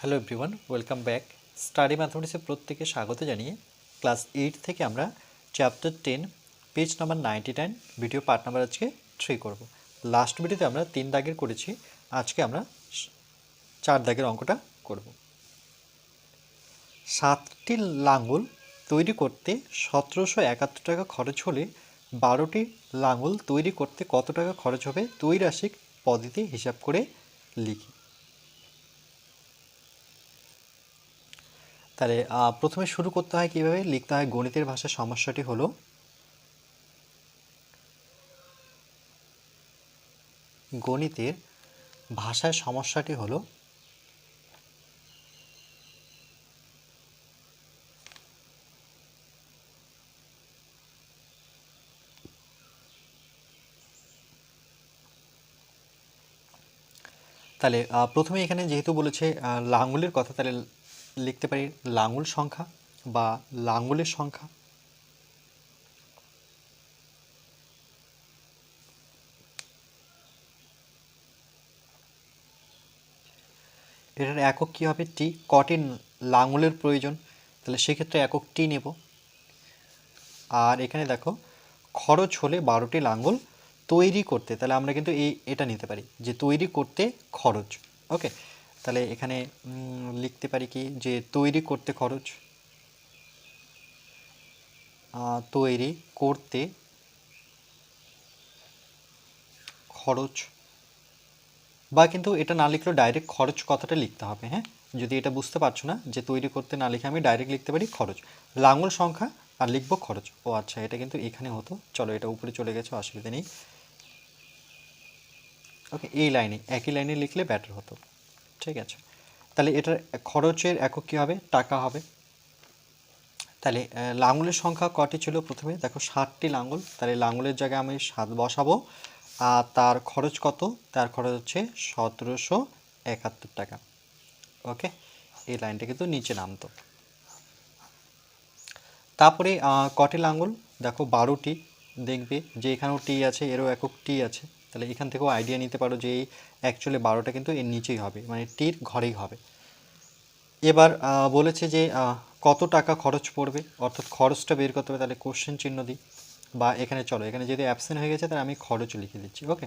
Hello everyone welcome back study ম্যাথমেটিক্সে প্রত্যেকে স্বাগত জানিয়ে ক্লাস এইট থেকে আমরা chapter ten page number ninety nine video part number আজকে থ্রি করব। লাস্ট ভিডিওতে আমরা তিন দাগের করেছি। আজকে আমরা চার দাগের অঙ্কটা করব। সাতটি লাঙ্গল তৈরি করতে সতেরোশো একাত্তর টাকা খরচ হলে বারোটি লাঙ্গল তৈরি করতে কত টাকা খরচ হবে? তৈরাসিক পদ্ধতি হিসাব করে লিখি। তাহলে প্রথমে শুরু করতে হয় কীভাবে? লিখতে হয় গণিতের ভাষায় সমস্যাটি হলো, গণিতের ভাষায় সমস্যাটি হলো, তাহলে প্রথমে এখানে যেহেতু বলেছে লাঙ্গুলের কথা, তাহলে লিখতে পারি লাঙ্গুল সংখ্যা বা লাঙ্গুলের সংখ্যা। এটার একক কী হবে? টি। কটি লাঙ্গুলের প্রয়োজন। তাহলে সেক্ষেত্রে একক টি নেব। আর এখানে দেখো, খরচ হলে বারোটি লাঙ্গল তৈরি করতে, তাহলে আমরা কিন্তু এই, এটা নিতে পারি যে তৈরি করতে খরচ। ওকে? তাহলে এখানে লিখতে পারি কি যে তৈরি করতে খরচ তৈরি করতে খরচ, বা কিন্তু এটা না লিখলেও ডাইরেক্ট খরচ কথাটা লিখতে হবে হ্যাঁ? যদি এটা বুঝতে পারছ না যে তৈরি করতে না লিখে আমি ডাইরেক্ট লিখতে পারি খরচ লাঙ্গল সংখ্যা আর লিখব খরচ। ও আচ্ছা এটা কিন্তু এখানে হতো। চলো এটা উপরে চলে গেছে, অসুবিধা নেই। ওকে, এই লাইনে, একই লাইনে লিখলে ব্যাটার হতো। ঠিক আছে। তাহলে এটার খরচের একক কী হবে? টাকা হবে। তাহলে লাঙলের সংখ্যা কটি ছিল প্রথমে? দেখো ষাটটি লাঙল। তাহলে লাঙলের জায়গায় আমি সাত বসাবো। আর তার খরচ কত? তার খরচ হচ্ছে সতেরোশো একাত্তর টাকা। ওকে? এই লাইনটা কিন্তু নিচে নামতো। তারপরে কটি লাঙ্গল দেখো, বারোটি। দেখবে যে এখানেও টি আছে, এরও একক টি আছে। তাহলে এখান থেকেও আইডিয়া নিতে পারো যে এই অ্যাকচুয়ালি বারোটা কিন্তু এর নিচেই হবে মানে টির ঘরেই হবে। এবার বলেছে যে কত টাকা খরচ পড়বে? অর্থাৎ খরচটা বের করতে হবে, তাহলে কোশ্চেন চিহ্ন দিই। বা এখানে চলো, এখানে যদি অ্যাবসেন্ট হয়ে গেছে, তাহলে আমি খরচ লিখে দিচ্ছি ওকে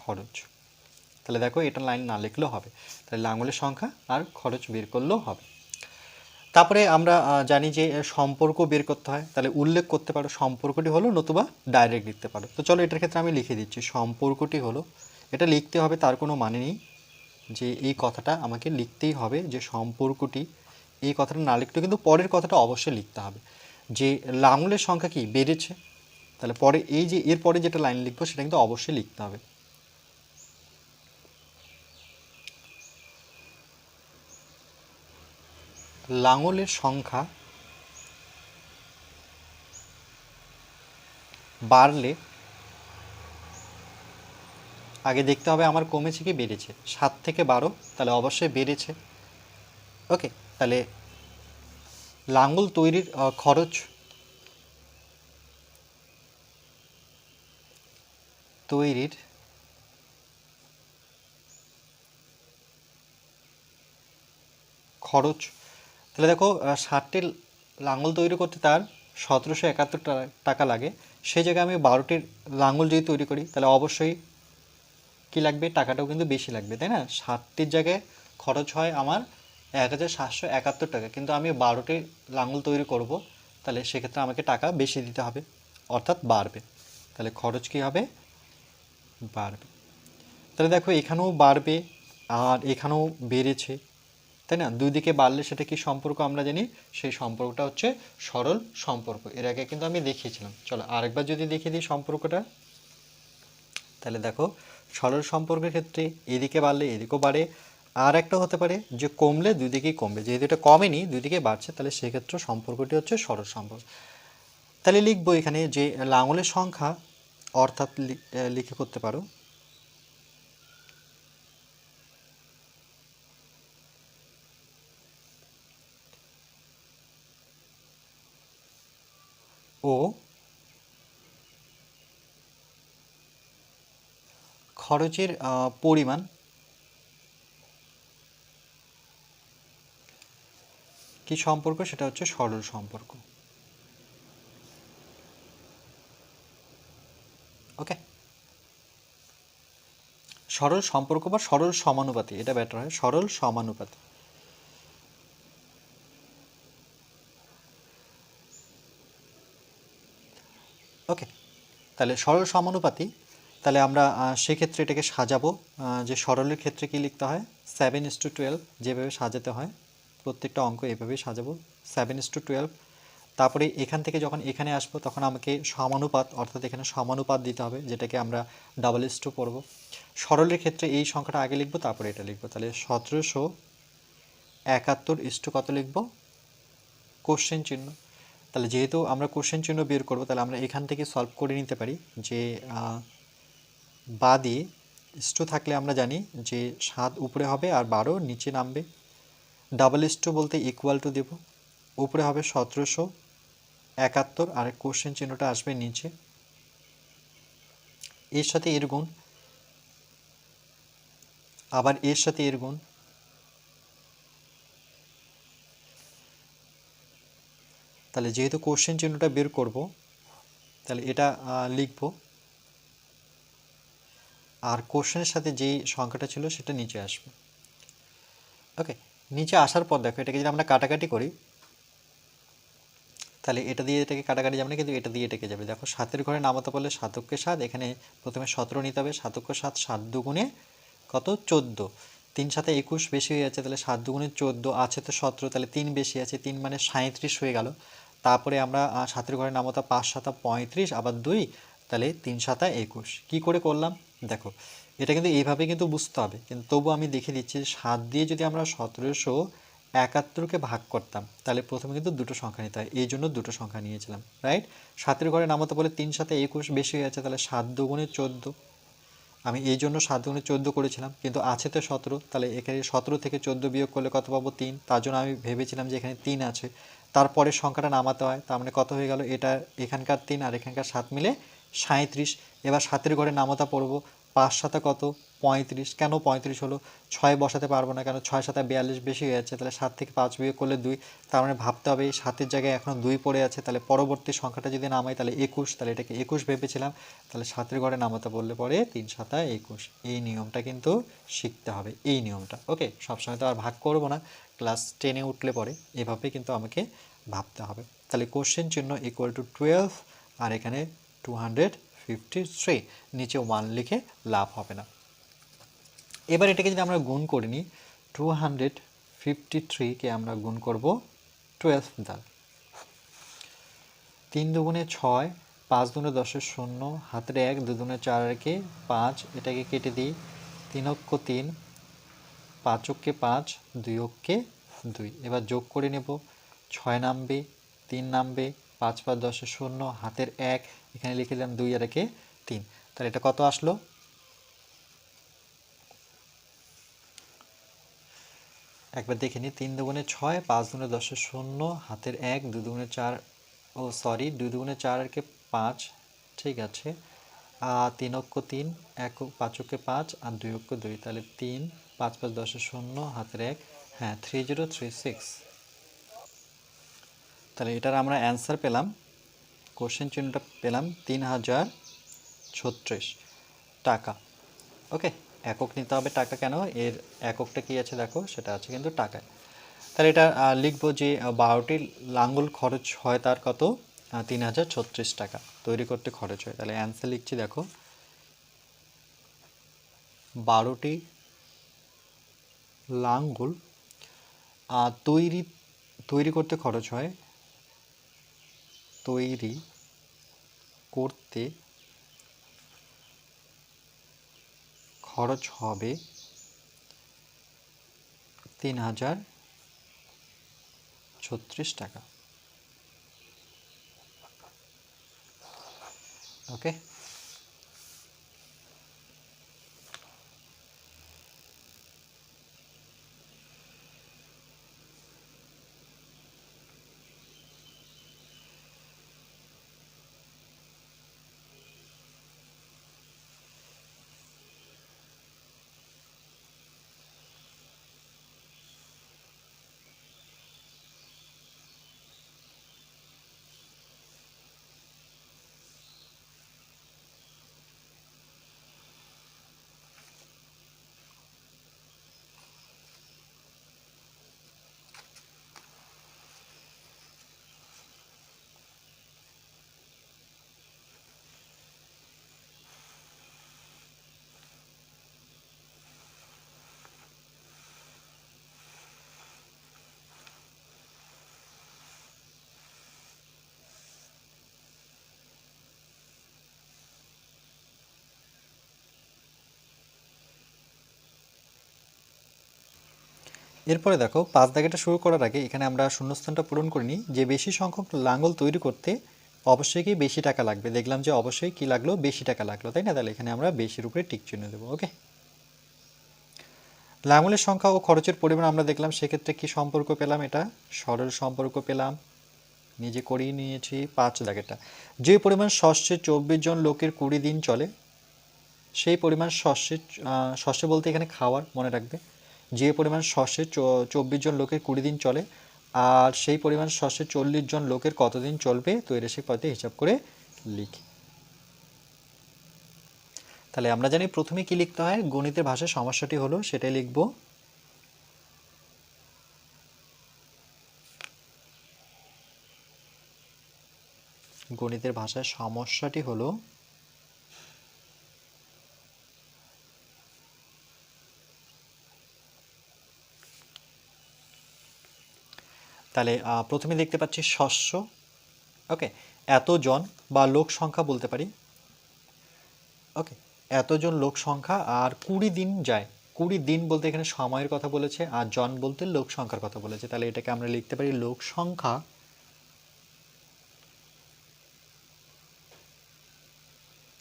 খরচ। তাহলে দেখো, এটা লাইন না লিখলেও হবে। তাহলে লাঙ্গলের সংখ্যা আর খরচ বের করলেও হবে। তারপরে আমরা জানি যে সম্পর্ক বের করতে হয়। তাহলে উল্লেখ করতে পারো, সম্পর্কটি হলো নতুবা ডাইরেক্ট লিখতে পারো। তো চলো এটার ক্ষেত্রে আমি লিখে দিচ্ছি, সম্পর্কটি হলো, এটা লিখতে হবে তার কোনো মানে নেই যে, এই কথাটা আমাকে লিখতেই হবে যে, সম্পর্কটি, এই কথাটা না লিখলেও কিন্তু পরের কথাটা অবশ্যই লিখতে হবে। যে, লাঙলের সংখ্যা কি, বেড়েছে? তাহলে পরে, এই যে এর পরে যেটা লাইন লিখব সেটা কিন্তু অবশ্যই লিখতে হবে। লাঙলের সংখ্যা বাড়লে আগে দেখতে হবে আমার কমেছে কি বেড়েছে। সাত থেকে বারো, তাহলে অবশ্যই বেড়েছে। ওকে, তাহলে লাঙ্গল তৈরির খরচ তৈরির খরচ তাহলে দেখো ষাটটি লাঙ্গল তৈরি করতে তার সতেরোশো একাত্তর টাকা লাগে। সেই জায়গায় আমি বারোটির লাঙ্গল যদি তৈরি করি, তাহলে অবশ্যই কি লাগবে? টাকাটাও কিন্তু বেশি লাগবে, তাই না? ষাটটির জায়গায় খরচ হয় আমার এক হাজার সাতশো একাত্তর টাকা। কিন্তু আমি বারোটি লাঙ্গল তৈরি করব, তাহলে সেক্ষেত্রে আমাকে টাকা বেশি দিতে হবে, অর্থাৎ বাড়বে। তাহলে খরচ কি হবে? বাড়বে। তাহলে দেখো, এখানেও বাড়বে, আর এখানেও বেড়েছে। তাই না? দুই দিকে বাড়লে সেটা কি সম্পর্ক আমরা জানি? সেই সম্পর্কটা হচ্ছে সরল সম্পর্ক। এর আগে কিন্তু আমি দেখিয়েছিলাম। চলো আরেকবার যদি দেখিয়ে দিই সম্পর্কটা। তাহলে দেখো, সরল সম্পর্কের ক্ষেত্রে এদিকে বাড়লে এদিকেও বাড়ে। আর একটা হতে পারে যে কমলে দুই দিকেই কমবে। যেহেতু এটা কমেনি, দুই দিকে বাড়ছে, তাহলে সেক্ষেত্রে সম্পর্কটি হচ্ছে সরল সম্পর্ক। তাহলে লিখব এখানে যে লাঙলের সংখ্যা, অর্থাৎ লিখে করতে পারো। ও খরচের পরিমাণ। কি সম্পর্ক? সেটা হচ্ছে সরল সম্পর্ক। ওকে। সরল সম্পর্ক বা সরল সমানুপাতি, এটা ব্যাটার হয়। সরল সমানুপাতি ওকে তাহলে সরল সমানুপাতি তাহলে আমরা সেক্ষেত্রে এটাকে সাজাবো যে সরলের ক্ষেত্রে কি লিখতে হয়? সেভেন ইস টু টুয়েলভ যেভাবে সাজাতে হয়, প্রত্যেকটা অঙ্ক এভাবেই সাজাবো সেভেন ইস টু টুয়েলভ তারপরে এখান থেকে যখন এখানে আসব, তখন আমাকে সমানুপাত, অর্থাৎ এখানে সমানুপাত দিতে হবে, যেটাকে আমরা ডাবল ইস টু পড়ব সরলের ক্ষেত্রে এই সংখ্যাটা আগে লিখব, তারপরে এটা লিখব। তাহলে সতেরোশো একাত্তর ইস টু কত লিখব? কোশ্চেন চিহ্ন। তাহলে যেহেতু আমরা কোশ্চেন চিহ্ন বের করব, তাহলে আমরা এখান থেকে সলভ করে নিতে পারি যে বাদে স্টু থাকলে আমরা জানি যে সাত উপরে হবে আর বারো নিচে নামবে। ডাবল স্টু বলতে ইকুয়াল টু দেব। উপরে হবে সতেরোশো একাত্তর আর কোশ্চেন চিহ্নটা আসবে নিচে। এর সাথে এর গুণ। আবার এর সাথে এর গুণ। তাহলে যেহেতু কোশ্চেন চিহ্নটা বের করব, তাহলে এটা লিখব। আর কোশ্চেনের সাথে যেই সংখ্যাটা ছিল সেটা নিচে আসবে। ওকে নিচে আসার পর দেখো, এটাকে যদি আমরা কাটাকাটি করি, তাহলে এটা দিয়ে এটাকে কাটাকাটি যাবে না, কিন্তু এটা দিয়ে এটাকে যাবে। দেখো, সাতের ঘরে নামাতে পারলে সাতককে সাত, এখানে প্রথমে সতেরো নিতে হবে সাতক্য সাত সাত দুগুণে কত? চোদ্দ। তিন সাথে একুশ বেশি হয়ে যাচ্ছে, তাহলে সাত দুগুণে চোদ্দ আছে তো সতেরো, তাহলে তিন বেশি আছে, তিন মানে সাঁত্রিশ হয়ে গেল। তারপরে আমরা সাতের ঘরে নামতা পাঁচ সাতা পঁয়ত্রিশ, আবার দুই, তাহলে তিন সাতা একুশ। কি করে করলাম? দেখো, এটা কিন্তু এইভাবে কিন্তু বুঝতে হবে। কিন্তু তবু আমি দেখে দিচ্ছি, সাত দিয়ে যদি আমরা সতেরোশো একাত্তরকে ভাগ করতাম, তাহলে প্রথমে কিন্তু দুটো সংখ্যা নিতে হয়। এই জন্য দুটো সংখ্যা নিয়েছিলাম রাইট সাতের ঘরে নামতে বলে তিন সাথে একুশ বেশি হয়ে যাচ্ছে, তাহলে সাত দুগুণে চোদ্দ। আমি এই জন্য সাত গুণে চোদ্দ করেছিলাম, কিন্তু আছে তো সতেরো, তাহলে এখানে সতেরো থেকে চোদ্দ বিয়োগ করলে কত পাবো? তিন। তার জন্য আমি ভেবেছিলাম যে এখানে তিন আছে। তারপরে সংখ্যাটা নামাতে হয়, তার মানে কত হয়ে গেল? এটা এখানকার তিন আর এখানকার সাত মিলে সাঁত্রিশ এবার সাতের ঘরে নামতা পড়ব। পাঁচ সাথে কত? পঁয়ত্রিশ। কেন পঁয়ত্রিশ হলো? ছয় বসাতে পারব না কেন? ছয় সাথে বিয়াল্লিশ বেশি হয়ে যাচ্ছে, তাহলে সাত থেকে পাঁচ বিয়োগ করলে দুই। তার মানে ভাবতে হবে এই সাতের জায়গায় এখনও দুই পড়ে আছে, তাহলে পরবর্তী সংখ্যাটা যদি নামাই তাহলে একুশ, তাহলে এটাকে একুশ ভেবেছিলাম, তাহলে সাতের ঘরে নামাতে বললে পরে তিন সাতা একুশ। এই নিয়মটা কিন্তু শিখতে হবে, এই নিয়মটা। ওকে? সবসময় তো আর ভাগ করব না, ক্লাস টেনে উঠলে পরে এভাবে কিন্তু আমাকে ভাবতে হবে। তাহলে কোশ্চেন চিহ্ন ইকুয়াল টু টুয়েলভ আর এখানে টু হান্ড্রেড ফিফটি নিচে ওয়ান লিখে লাভ হবে না। এবার এটাকে যদি আমরা গুণ করে নিই টু হান্ড্রেড ফিফটি থ্রিকে আমরা গুণ করব টুয়েলভ দ্বারা। তিন দুগুণে ছয়, পাঁচ দুগুণে দশের শূন্য, হাতের এক দুগুণে চার একে পাঁচ, এটাকে কেটে দিই, তিন অক্ষ তিন, পাঁচ অক্ষে পাঁচ, দুই অক্ষে দুই। এবার যোগ করে নেব, ছয় নামবে, তিন নামবে, পাঁচ পাঁচ দশে শূন্য, হাতের এক এখানে লিখে দিলাম দুই আর একে তিন। তাহলে এটা কত আসলো? একবার দেখে নিই, তিন দুগুণে ছয়, পাঁচ দুগুণে দশে শূন্য, হাতের এক দু দুগুণে চার, ও সরি, দুই দুগুণে চার আর কে পাঁচ, ঠিক আছে। তিন অক্ষ তিন, এক পাঁচ অক্ষে পাঁচ, আর দুই অক্ষ দুই, তাহলে তিন, পাঁচ পাঁচ দশে শূন্য, হাতের এক হ্যাঁ থ্রি জিরো থ্রি সিক্স তাহলে এটার আমরা অ্যান্সার পেলাম। কোশ্চেন চিহ্নটা পেলাম তিন হাজার ছত্রিশ টাকা। ওকে, একক নিতে হবে টাকা কেন? এর এককটা কি আছে দেখো, সেটা আছে কিন্তু টাকায়। তাহলে এটা লিখব যে বারোটি লাঙ্গল খরচ হয় তার কত? তিন হাজার ছত্রিশ টাকা। তৈরি করতে খরচ হয়। তাহলে অ্যান্সার লিখছি দেখো। বারোটি লাঙ্গল তৈরি তৈরি করতে খরচ হয়, তৈরি করতে খরচ হবে তিন হাজার ছত্রিশ টাকা। ওকে এরপরে দেখো পাঁচ দাগেটা শুরু করার আগে এখানে আমরা শূন্যস্থানটা পূরণ করিনি যে বেশি সংখ্যক লাঙ্গল তৈরি করতে অবশ্যই কি বেশি টাকা লাগবে? দেখলাম যে অবশ্যই কি লাগল? বেশি টাকা লাগল তাই না? তাহলে এখানে আমরা বেশির উপরে টিক চিহ্ন দেবো ওকে? লাঙ্গলের সংখ্যা ও খরচের পরিমাণ আমরা দেখলাম সেক্ষেত্রে কি সম্পর্ক পেলাম এটা? সরল সম্পর্ক পেলাম। নিজে করিয়ে নিয়েছি পাঁচ দাগেটা যে পরিমাণ শস্যে চব্বিশ জন লোকের কুড়ি দিন চলে সেই পরিমাণ আহ, শস্য বলতে এখানে খাওয়ার মনে রাখবে। যে পরিমাণ শস্যে চব্বিশ জন লোকের কুড়ি দিন চলে, আর সেই পরিমাণ শস্যে চল্লিশ জন লোকের কতদিন চলবে, তো এর সেই পদে হিসাব করে লিখি। তাহলে আমরা জানি প্রথমে কি লিখতে হয়? গণিতের ভাষায় সমস্যাটি হলো, সেটাই লিখব। গণিতের ভাষায় সমস্যাটি হলো তাহলে প্রথমে দেখতে পাচ্ছি শস্য। ওকে, এতজন বা লোক সংখ্যা বলতে পারি। ওকে, এতজন লোক সংখ্যা আর কুড়ি দিন যায়। কুড়ি দিন বলতে এখানে সময়ের কথা বলেছে আর জন বলতে লোক সংখ্যার কথা বলেছে। তাহলে এটাকে আমরা লিখতে পারি লোক সংখ্যা।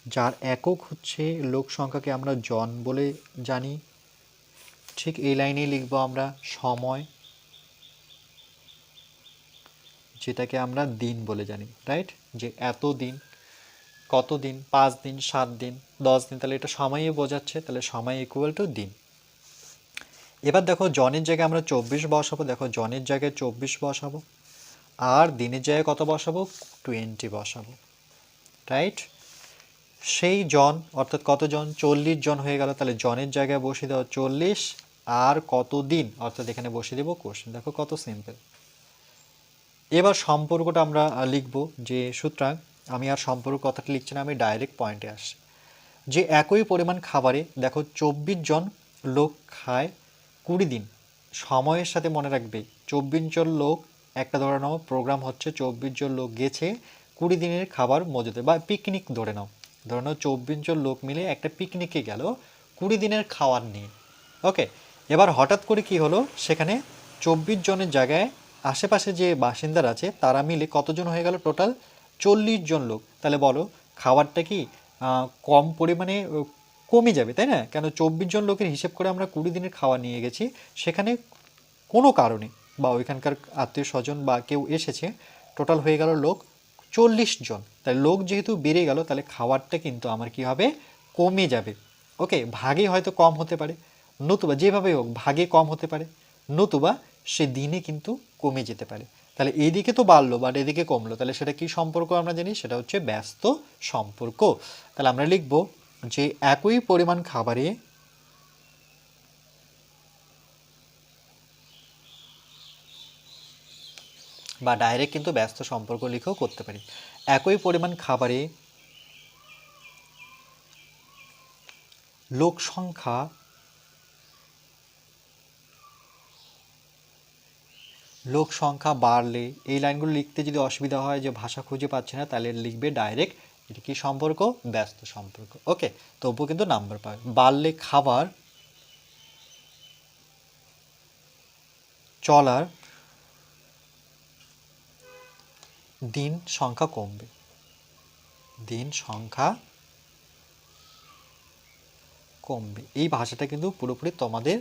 যার একক হচ্ছে লোক সংখ্যাকে আমরা জন বলে জানি। ঠিক এই লাইনেই লিখব আমরা সময়। যেটাকে আমরা দিন বলে জানি রাইট যে এত দিন, কত দিন, পাঁচ দিন, সাত দিন, দশ দিন, তাহলে এটা সময়ই বোঝাচ্ছে, তাহলে সময় ইকুয়াল টু দিন। এবার দেখো, জনের জায়গায় আমরা চব্বিশ বসাবো, দেখো জনের জায়গায় চব্বিশ বসাবো, আর দিনের জায়গায় কত বসাবো? টোয়েন্টি বসাবো রাইট সেই জন, অর্থাৎ কতজন চল্লিশ জন হয়ে গেল, তাহলে জনের জায়গায় বসিয়ে দেওয়া চল্লিশ, আর কত দিন? অর্থাৎ এখানে বসিয়ে দেবো কোশ্চেন দেখো কত সিম্পল এবার সম্পর্কটা আমরা লিখব যে সুতরাং আমি আর সম্পর্ক কথাটা লিখছি না, আমি ডাইরেক্ট পয়েন্টে আসছি। যে একই পরিমাণ খাবারে দেখো চব্বিশ জন লোক খায় কুড়ি দিন। সময়ের সাথে মনে রাখবে, চব্বিশ জন লোক, একটা ধরে নাও প্রোগ্রাম হচ্ছে চব্বিশ জন লোক গেছে, কুড়ি দিনের খাবার মজুদে বা পিকনিক ধরে নাও ধরে নাও চব্বিশ জন লোক মিলে একটা পিকনিকে গেল, কুড়ি দিনের খাওয়ার নিয়ে। ওকে এবার হঠাৎ করে কি হলো? সেখানে চব্বিশ জনের জায়গায় আশেপাশে যে বাসিন্দার আছে, তারা মিলে কতজন হয়ে গেল টোটাল? চল্লিশ জন লোক। তাহলে বলো, খাবারটা কি কম পরিমাণে কমে যাবে, তাই না? কেন চব্বিশ জন লোকের হিসেব করে আমরা কুড়ি দিনের খাওয়া নিয়ে গেছি। সেখানে কোনো কারণে বা ওইখানকার আত্মীয় স্বজন বা কেউ এসেছে, টোটাল হয়ে গেল লোক চল্লিশ জন। তাই লোক যেহেতু বেড়ে গেল, তাহলে খাবারটা কিন্তু আমার কি হবে? কমে যাবে। ওকে, ভাগে হয়তো কম হতে পারে। নতুবা, যেভাবে হোক, ভাগে কম হতে পারে। নতুবা সে দিনে কিন্তু কমে যেতে পারে। তাহলে এইদিকে তো বাড়লো, বাট এদিকে কমলো। তাহলে সেটা কি সম্পর্ক আমরা জানি? সেটা হচ্ছে ব্যস্ত সম্পর্ক। তাহলে আমরা লিখব যে একই পরিমাণ খাবারে বা ডাইরেক্ট কিন্তু ব্যস্ত সম্পর্ক লিখেও করতে পারি। একই পরিমাণ খাবারে লোক সংখ্যা লোক সংখ্যা বাড়লে এই লাইনগুলো লিখতে যদি অসুবিধা হয় যে ভাষা খুঁজে পাচ্ছে না, তাহলে লিখবে ডাইরেক্ট এটা কি সম্পর্ক? ব্যস্ত সম্পর্ক। ওকে, তবুও কিন্তু নাম্বার পাবে। বাড়লে খাবার, চলার দিন সংখ্যা কমবে। দিন সংখ্যা কমবে। এই ভাষাটা কিন্তু পুরোপুরি তোমাদের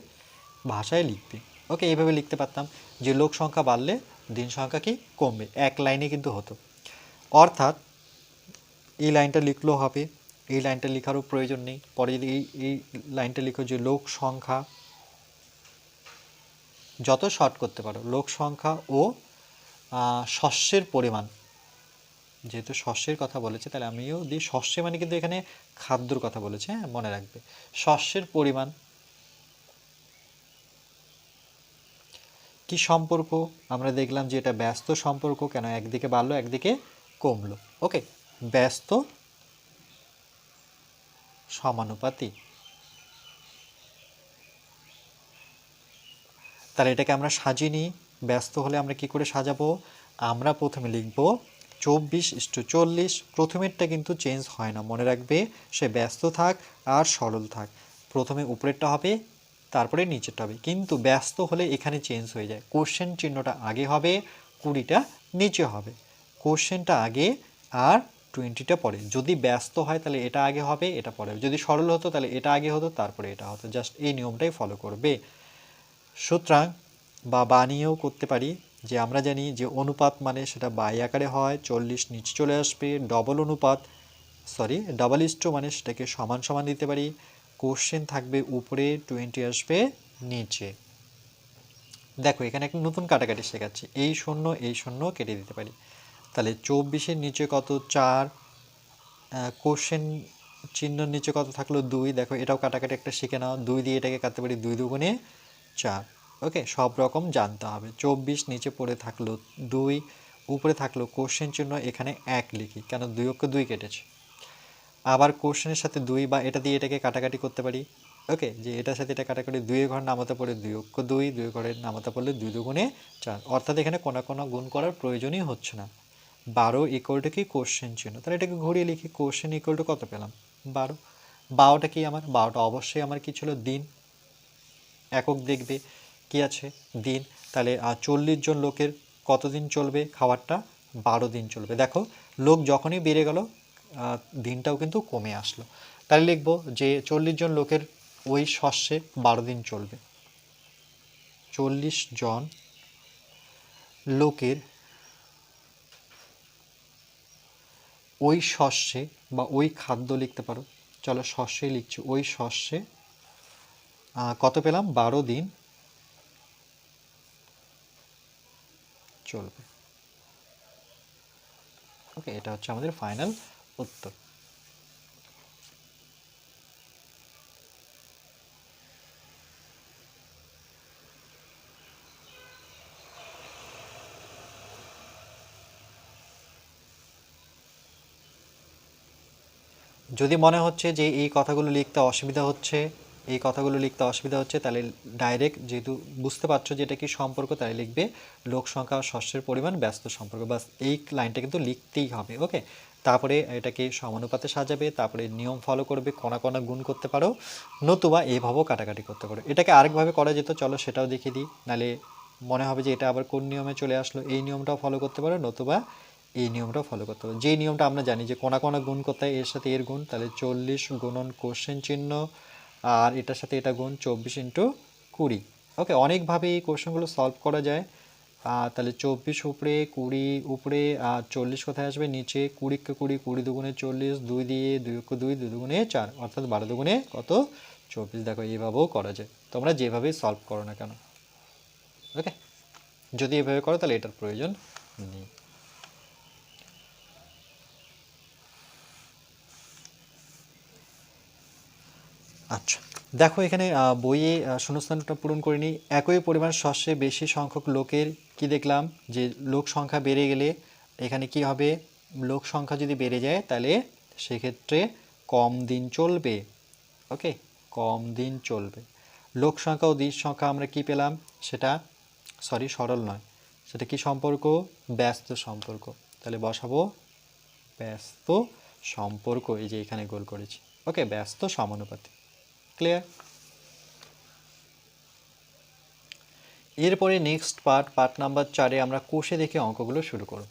ভাষায় লিখবে। ওকে, এইভাবে লিখতে পারতাম যে লোক সংখ্যা বাড়লে দিন সংখ্যা কি কমবে। এক লাইনে কিন্তু হতো। অর্থাৎ এই লাইনটা লিখলেও হবে, এই লাইনটা লেখারও প্রয়োজন নেই। পরে যদি এই এই লাইনটা লিখো যে লোক সংখ্যা যত শর্ট করতে পারো, লোক সংখ্যা ও শস্যের পরিমাণ। যেহেতু শস্যের কথা বলেছে, তাহলে আমিও দিই শস্যে মানে কিন্তু এখানে খাদ্যর কথা বলেছে হ্যাঁ মনে রাখবে। শস্যের পরিমাণ কি সম্পর্ক? আমরা দেখলাম যে এটা ব্যস্ত সম্পর্ক, কেন একদিকে বাড়লো, একদিকে কমলো। ওকে ব্যস্ত সমানুপাতি। তাহলে এটাকে আমরা সাজিয়ে নিই। ব্যস্ত হলে আমরা কি করে সাজাবো? আমরা প্রথমে লিখব চব্বিশ ইস্টু চল্লিশ। প্রথমেরটা কিন্তু চেঞ্জ হয় না। মনে রাখবে সে ব্যস্ত থাক আর সরল থাক। প্রথমে উপরেরটা হবে তারপরে নিচেরটা হবে। কিন্তু ব্যস্ত হলে এখানে চেঞ্জ হয়ে যায়। কোশ্চেন চিহ্নটা আগে হবে, কুড়িটা নিচে হবে। কোশ্চেনটা আগে আর টোয়েন্টিটা পরে। যদি ব্যস্ত হয় তাহলে এটা আগে হবে, এটা পরে। যদি সরল হতো তাহলে এটা আগে হতো, তারপরে এটা হতো। জাস্ট এই নিয়মটাই ফলো করবে। সুতরাং বা বানিয়েও করতে পারি যে আমরা জানি যে অনুপাত মানে সেটা বাই আকারে হয়, চল্লিশ নিচে চলে আসবে ডবল অনুপাত সরি ডাবল ইস্টো মানে সেটাকে সমান সমান দিতে পারি। কোশ্চেন থাকবে উপরে টোয়েন্টি আসবে নিচে। দেখো, এখানে একটা নতুন কাটাকাটি শেখাচ্ছি। এই শূন্য এই শূন্য কেটে দিতে পারি। তাহলে চব্বিশের নিচে কত? চার। কোশ্চেন চিহ্নর নিচে কত থাকল? দুই। দেখো, এটাও কাটাকাটি একটা শিখে নাও। দুই দিয়ে এটাকে কাটতে পারি দুই দুগুণে চার। ওকে, সব রকম জানতে হবে। চব্বিশ নিচে পড়ে থাকল দুই। উপরে থাকল কোশ্চেন চিহ্ন, এখানে এক লিখি। কেন? দুই অক্ষ দুই কেটেছে। আবার কোশ্চেনের সাথে দুই বা এটা দিয়ে এটাকে কাটাকাটি করতে পারি। ওকে, যে এটার সাথে এটা কাটাকাটি দুই ঘর নামাতে পড়ে দুই অক্ষ দুই দুই ঘরের নামাতে পড়লে দুই দুগুণে চার। অর্থাৎ এখানে কোনো কোনো গুণ করার প্রয়োজনই হচ্ছে না। বারো ইকুয়াল টু কি? কোশ্চেন চিহ্ন। তাহলে এটাকে ঘুরিয়ে লিখি কোশ্চেন ইকুয়াল টু কত পেলাম? বারো। বারোটা কি আমার? বারোটা অবশ্যই আমার কি ছিল? দিন। একক দেখবে কি আছে? দিন। তাহলে চল্লিশ জন লোকের কতদিন চলবে? খাবারটা বারো দিন চলবে। দেখো, লোক যখনই বেড়ে গেল দিনটাও কিন্তু কমে আসলো। তাহলে লিখব যে চল্লিশ জন লোকের ওই শস্যে বারো দিন চলবে। চল্লিশ জন লোকের ওই শস্যে বা ওই খাদ্য লিখতে পারো। চলো শস্যে লিখছি। ওই শস্যে কত পেলাম? বারো দিন চলবে। ওকে, এটা হচ্ছে আমাদের ফাইনাল। উত্তর। যদি মনে হচ্ছে যে এই কথাগুলো লিখতে অসুবিধা হচ্ছে, এই কথাগুলো লিখতে অসুবিধা হচ্ছে, তাহলে ডাইরেক্ট যেহেতু বুঝতে পারছ যে এটা কি সম্পর্ক তাই লিখবে লোক সংখ্যা শস্যের পরিমাণ ব্যস্ত সম্পর্ক। বাস এই লাইনটা কিন্তু লিখতেই হবে ওকে তারপরে এটাকে সমানুপাতে সাজাবে, তারপরে নিয়ম ফলো করবে, কণা কণা গুণ করতে পারো, নতুবা এইভাবেও কাটাকাটি করতে পারো। এটাকে আরেকভাবে করা যেত, চলো সেটাও দেখিয়ে দিই। নালে মনে হবে যে এটা আবার কোন নিয়মে চলে আসলো, এই নিয়মটাও ফলো করতে পারো, নতুবা এই নিয়মটাও ফলো করতে হবে যেই নিয়মটা আমরা জানি যে কোনা কোনা গুণ করতে হয়, এর সাথে এর গুণ, তাহলে চল্লিশ গুণন কোশ্চেন চিহ্ন, আর এটার সাথে এটা গুণ, চব্বিশ ইন্টু কুড়ি। ওকে অনেকভাবে এই কোশ্চেনগুলো সলভ করা যায়। তাহলে চব্বিশ উপরে কুড়ি উপরে আর চল্লিশ কোথায় আসবে? নিচে কুড়িকে কুড়ি কুড়ি দুগুণে চল্লিশ, দুই দিয়ে দুই অক্ষ দুই দুই দুগুণে চার। অর্থাৎ বারো দুগুণে কত? চব্বিশ। দেখো, এইভাবেও করা যায়। তোমরা যেভাবেই সলভ করো না কেন? ওকে যদি এভাবে করো, তাহলে এটার প্রয়োজন নেই। আচ্ছা। দেখো, এখানে বইয়ে শূন্যস্থানটা পূরণ করিনি। একই পরিমাণ শস্যে বেশি সংখ্যক লোকের কি দেখলাম? যে লোক সংখ্যা বেড়ে গেলে এখানে কি হবে? লোক সংখ্যা যদি বেড়ে যায়, তাহলে সেক্ষেত্রে কম দিন চলবে। ওকে কম দিন চলবে। লোক সংখ্যা ও দিন সংখ্যা আমরা কি পেলাম? সেটা সরি সরল নয়। সেটা কি সম্পর্ক? ব্যস্ত সম্পর্ক। তাহলে বসাবো, ব্যস্ত সম্পর্ক, এই যে এখানে গোল করেছি। ওকে ব্যস্ত সমানুপাতি ক্লিয়ার এরপরে নেক্সট পার্ট পার্ট নাম্বার চারে আমরা কোষে দেখে অঙ্কগুলো শুরু করব।